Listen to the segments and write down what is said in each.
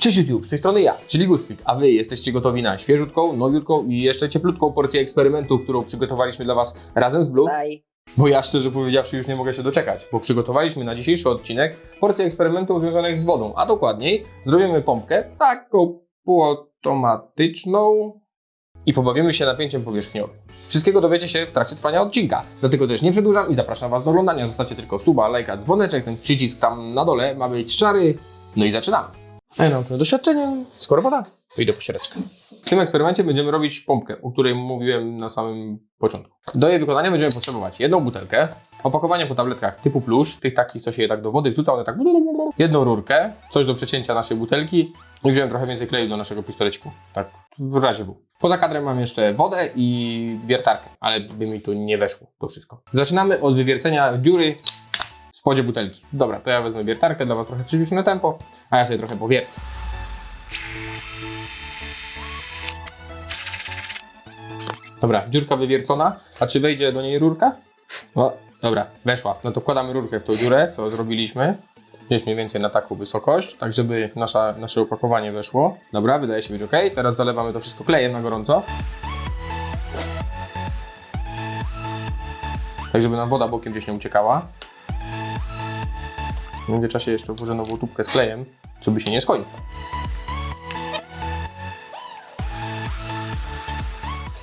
Cześć YouTube, z tej strony ja, czyli Gustik, a Wy jesteście gotowi na świeżutką, nowiutką i jeszcze cieplutką porcję eksperymentu, którą przygotowaliśmy dla Was razem z Blue. Daj. Bo ja szczerze powiedziawszy już nie mogę się doczekać, bo przygotowaliśmy na dzisiejszy odcinek porcję eksperymentów związanych z wodą, a dokładniej zrobimy pompkę taką półautomatyczną i pobawimy się napięciem powierzchniowym. Wszystkiego dowiecie się w trakcie trwania odcinka, dlatego też nie przedłużam i zapraszam Was do oglądania. Zostawcie tylko suba, lajka, dzwoneczek, ten przycisk tam na dole ma być szary. No i zaczynamy. A ja nauczony doświadczeniem, skoro woda, to idę po ściereczkę. W tym eksperymencie będziemy robić pompkę, o której mówiłem na samym początku. Do jej wykonania będziemy potrzebować jedną butelkę, opakowanie po tabletkach typu plusz, tych takich, co się je tak do wody wrzuca, one tak jedną rurkę, coś do przecięcia naszej butelki i wziąłem trochę więcej kleju do naszego pistoleciku, tak w razie był. Poza kadrem mam jeszcze wodę i wiertarkę, ale by mi tu nie weszło to wszystko. Zaczynamy od wywiercenia dziury spodzie butelki. Dobra, to ja wezmę wiertarkę, dla Was trochę przyspieszone tempo, a ja sobie trochę powiercę. Dobra, dziurka wywiercona. A czy wejdzie do niej rurka? O, dobra, weszła. No to wkładamy rurkę w tą dziurę, co zrobiliśmy. Gdzieś mniej więcej na taką wysokość, tak żeby nasza, nasze opakowanie weszło. Dobra, wydaje się być ok. Teraz zalewamy to wszystko klejem na gorąco. Tak, żeby nam woda bokiem gdzieś nie uciekała. W międzyczasie jeszcze włożę nową tubkę z klejem, co by się nie skończyło.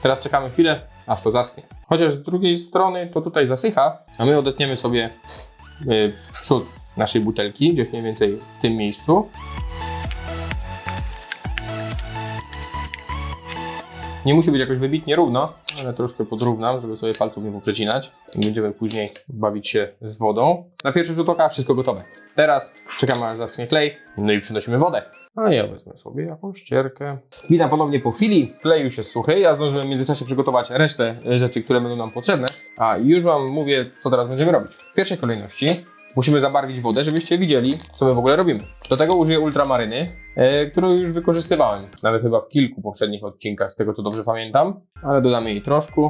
Teraz czekamy chwilę, aż to zaschnie. Chociaż z drugiej strony to tutaj zasycha, a my odetniemy sobie y, przód naszej butelki, gdzieś mniej więcej w tym miejscu. Nie musi być jakoś wybitnie równo, ale troszkę podrównam, żeby sobie palców nie poprzecinać. I będziemy później bawić się z wodą. Na pierwszy rzut oka wszystko gotowe. Teraz czekamy aż zaschnie klej, no i przynosimy wodę. A ja wezmę sobie jakąś ścierkę. Witam ponownie po chwili. Klej już jest suchy. Ja zdążyłem w międzyczasie przygotować resztę rzeczy, które będą nam potrzebne. A już Wam mówię, co teraz będziemy robić. W pierwszej kolejności musimy zabarwić wodę, żebyście widzieli, co my w ogóle robimy. Do tego użyję ultramaryny, e, którą już wykorzystywałem. Nawet chyba w kilku poprzednich odcinkach, z tego co dobrze pamiętam. Ale dodamy jej troszkę.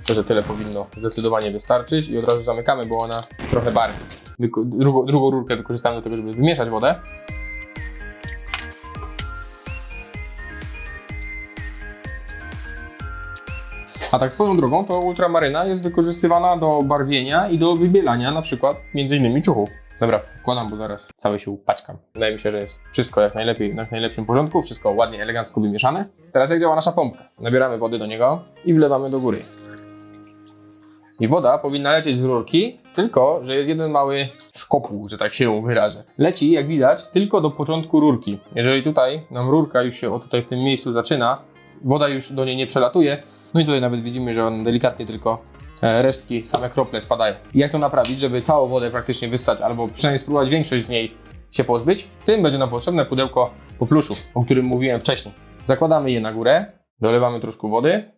Myślę, że tyle powinno zdecydowanie wystarczyć i od razu zamykamy, bo ona trochę barwi. Drugą, drugą rurkę wykorzystamy do tego, żeby wymieszać wodę. A tak swoją drogą, to ultramaryna jest wykorzystywana do barwienia i do wybielania na przykład między innymi ciuchów. Dobra, wkładam, bo zaraz cały się upaćkam. Wydaje mi się, że jest wszystko jak najlepiej, jak najlepszym porządku, wszystko ładnie, elegancko wymieszane. Teraz jak działa nasza pompka? Nabieramy wody do niego i wlewamy do góry. I woda powinna lecieć z rurki, tylko że jest jeden mały szkopuł, że tak się wyrażę. Leci, jak widać, tylko do początku rurki. Jeżeli tutaj nam rurka już się o tutaj w tym miejscu zaczyna, woda już do niej nie przelatuje, no i tutaj nawet widzimy, że on delikatnie tylko e, resztki, same krople spadają. Jak to naprawić, żeby całą wodę praktycznie wyssać, albo przynajmniej spróbować większość z niej się pozbyć? W tym będzie nam potrzebne pudełko popluszu, o którym mówiłem wcześniej. Zakładamy je na górę, dolewamy troszkę wody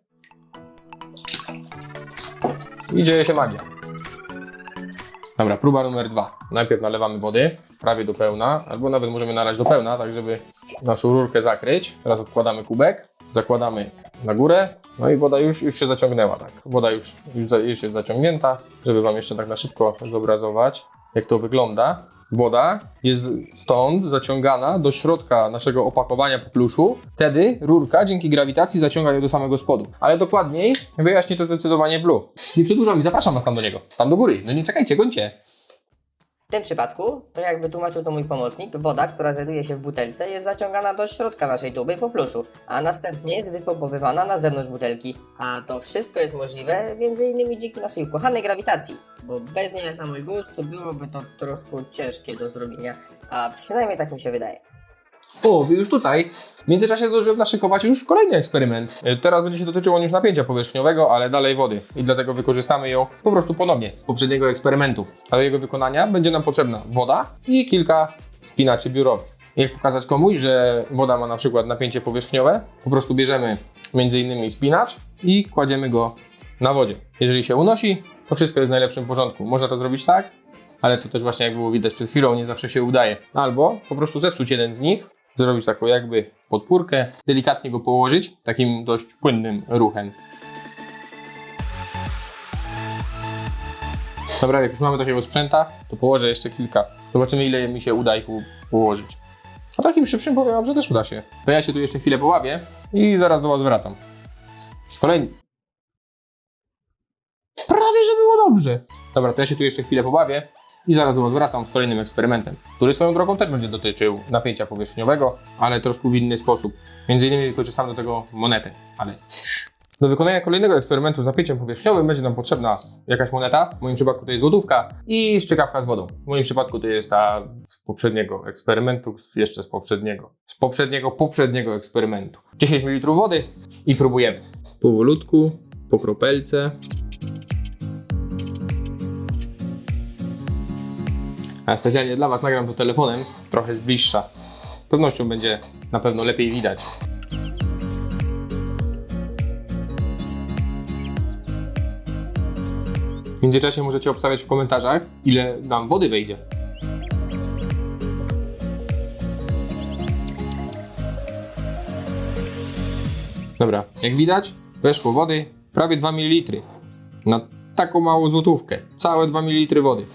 i dzieje się magia. Dobra, próba numer dwa. Najpierw nalewamy wody, prawie do pełna, albo nawet możemy nalać do pełna, tak żeby naszą rurkę zakryć. Teraz odkładamy kubek, zakładamy na górę, no i woda już, już się zaciągnęła, tak. Woda już, już, już jest zaciągnięta, żeby Wam jeszcze tak na szybko zobrazować, jak to wygląda. Woda jest stąd zaciągana do środka naszego opakowania popluszu. Wtedy rurka dzięki grawitacji zaciąga ją do samego spodu. Ale dokładniej wyjaśni to zdecydowanie Blue. Nie przedłużam i zapraszam Was tam do niego. Tam do góry. No nie czekajcie, gońcie. W tym przypadku, to jak wytłumaczył to mój pomocnik, woda, która znajduje się w butelce jest zaciągana do środka naszej tuby po pluszu, a następnie jest wypompowywana na zewnątrz butelki. A to wszystko jest możliwe m.in. dzięki naszej ukochanej grawitacji, bo bez niej na mój gust byłoby to troszkę ciężkie do zrobienia, a przynajmniej tak mi się wydaje. O, już tutaj. W międzyczasie zdążyłem naszykować już kolejny eksperyment. E, Teraz będzie się dotyczył on już napięcia powierzchniowego, ale dalej wody. I dlatego wykorzystamy ją po prostu ponownie z poprzedniego eksperymentu. A do jego wykonania będzie nam potrzebna woda i kilka spinaczy biurowych. Jak pokazać komuś, że woda ma na przykład napięcie powierzchniowe, po prostu bierzemy innymi spinacz i kładziemy go na wodzie. Jeżeli się unosi, to wszystko jest w najlepszym porządku. Można to zrobić tak, ale to też właśnie jak było widać przed chwilą, nie zawsze się udaje. Albo po prostu zepsuć jeden z nich, zrobić taką jakby podpórkę, delikatnie go położyć takim dość płynnym ruchem. Dobra, jak już mamy takiego sprzęta, to położę jeszcze kilka. Zobaczymy ile mi się uda ich ułożyć. A takim szybszym powiem że też uda się. To ja się tu jeszcze chwilę poławię i zaraz do was wracam. Z kolejnym. Prawie, że było dobrze. Dobra, to ja się tu jeszcze chwilę pobawię i zaraz do was z kolejnym eksperymentem, który swoją drogą też będzie dotyczył napięcia powierzchniowego, ale troszkę w inny sposób. Między innymi wykorzystam do tego monetę, ale do wykonania kolejnego eksperymentu z napięciem powierzchniowym będzie nam potrzebna jakaś moneta, w moim przypadku to jest złotówka i strzykawka z wodą. W moim przypadku to jest ta z poprzedniego eksperymentu, jeszcze z poprzedniego, z poprzedniego, poprzedniego eksperymentu. 10 ml wody i próbujemy. Powolutku, po kropelce. A specjalnie dla Was nagram to telefonem, trochę z bliższa. Z pewnością będzie na pewno lepiej widać. W międzyczasie możecie obstawiać w komentarzach, ile nam wody wejdzie. Dobra, jak widać, weszło wody prawie 2 ml. Na taką małą złotówkę. Całe 2 ml wody.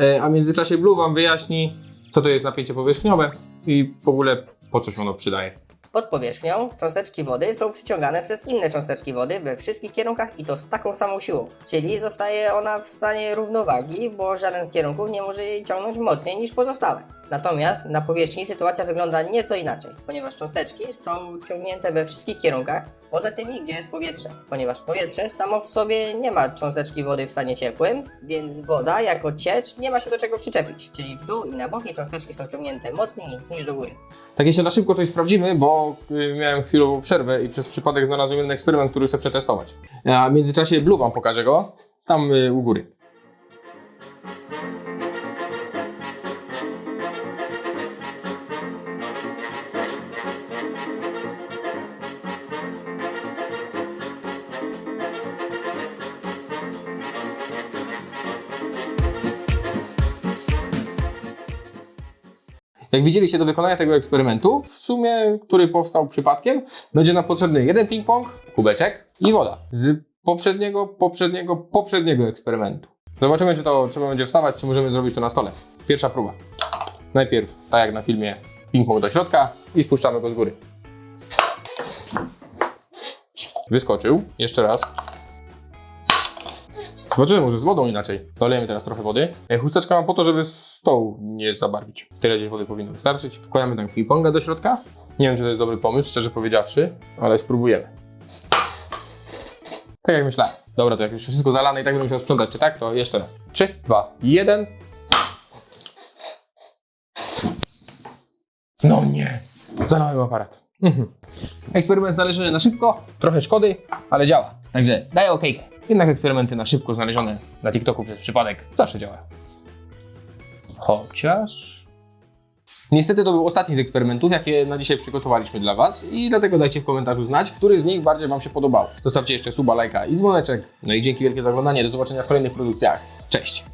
E, a w międzyczasie Blue Wam wyjaśni, co to jest napięcie powierzchniowe i w ogóle po co się ono przydaje. Pod powierzchnią cząsteczki wody są przyciągane przez inne cząsteczki wody we wszystkich kierunkach i to z taką samą siłą. Czyli zostaje ona w stanie równowagi, bo żaden z kierunków nie może jej ciągnąć mocniej niż pozostałe. Natomiast na powierzchni sytuacja wygląda nieco inaczej, ponieważ cząsteczki są ciągnięte we wszystkich kierunkach, poza tymi, gdzie jest powietrze. Ponieważ powietrze samo w sobie nie ma cząsteczki wody w stanie ciepłym, więc woda jako ciecz nie ma się do czego przyczepić. Czyli w dół i na boki cząsteczki są ciągnięte mocniej niż do góry. Tak jeszcze na szybko coś sprawdzimy, bo y, miałem chwilową przerwę i przez przypadek znalazłem jeden eksperyment, który chcę przetestować. A w międzyczasie Blue Wam pokażę go, tam y, u góry. Jak widzieliście do wykonania tego eksperymentu, w sumie, który powstał przypadkiem, będzie nam potrzebny jeden ping-pong, kubeczek i woda z poprzedniego, poprzedniego, poprzedniego eksperymentu. Zobaczymy, czy to trzeba będzie wstawać, czy możemy zrobić to na stole. Pierwsza próba. Najpierw, tak jak na filmie, ping-pong do środka i spuszczamy go z góry. Wyskoczył. Jeszcze raz. Zobaczymy może z wodą inaczej. Dolejemy teraz trochę wody. E, Chusteczkę mam po to, żeby stołu nie zabarwić. Tyle gdzieś wody powinno wystarczyć. Wkładamy tam ping-ponga do środka. Nie wiem, czy to jest dobry pomysł, szczerze powiedziawszy, ale spróbujemy. Tak jak myślałem. Dobra, to jak już wszystko zalane i tak będę musiał sprzątać, czy tak? To jeszcze raz. 3, 2, 1. No nie, zalałem aparat. Mhm. Eksperyment znaleziony na szybko, trochę szkody, ale działa. Także daję okejkę. Jednak eksperymenty na szybko znalezione na TikToku przez przypadek zawsze działają. Chociaż... Niestety to był ostatni z eksperymentów, jakie na dzisiaj przygotowaliśmy dla Was i dlatego dajcie w komentarzu znać, który z nich bardziej Wam się podobał. Zostawcie jeszcze suba, lajka i dzwoneczek. No i dzięki wielkie za oglądanie. Do zobaczenia w kolejnych produkcjach. Cześć!